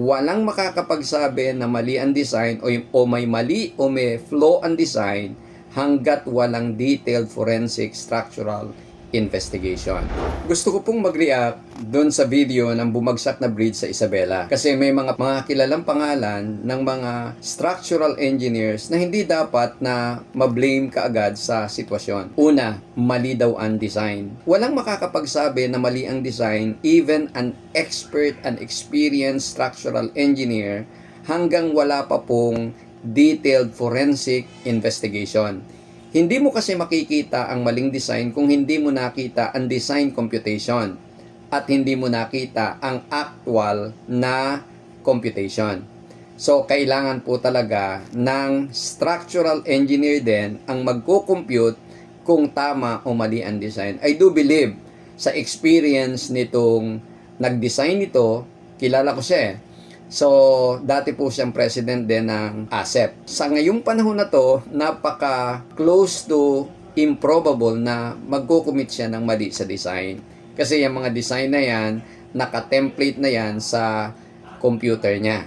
walang makakapagsabi na mali ang design o, o may mali o may flaw ang design hanggat walang detailed forensic structural investigation. Gusto ko pong mag-react doon sa video ng bumagsak na bridge sa Isabela kasi may mga mga kilalang pangalan ng mga structural engineers na hindi dapat na ma-blame kaagad sa sitwasyon. Una, mali daw ang design. Walang makakapagsabi na mali ang design even an expert and experienced structural engineer hanggang wala pa pong detailed forensic investigation. Hindi mo kasi makikita ang maling design kung hindi mo nakita ang design computation at hindi mo nakita ang actual na computation. So, kailangan po talaga ng structural engineer din ang magko-compute kung tama o mali ang design. I do believe sa experience nitong nag-design nito, kilala ko siya eh. So, dati po siyang president din ng ASEP. Sa ngayong panahon na to, napaka close to improbable na magko-commit siya ng mali sa design. Kasi yung mga design na yan, naka-template na yan sa computer niya.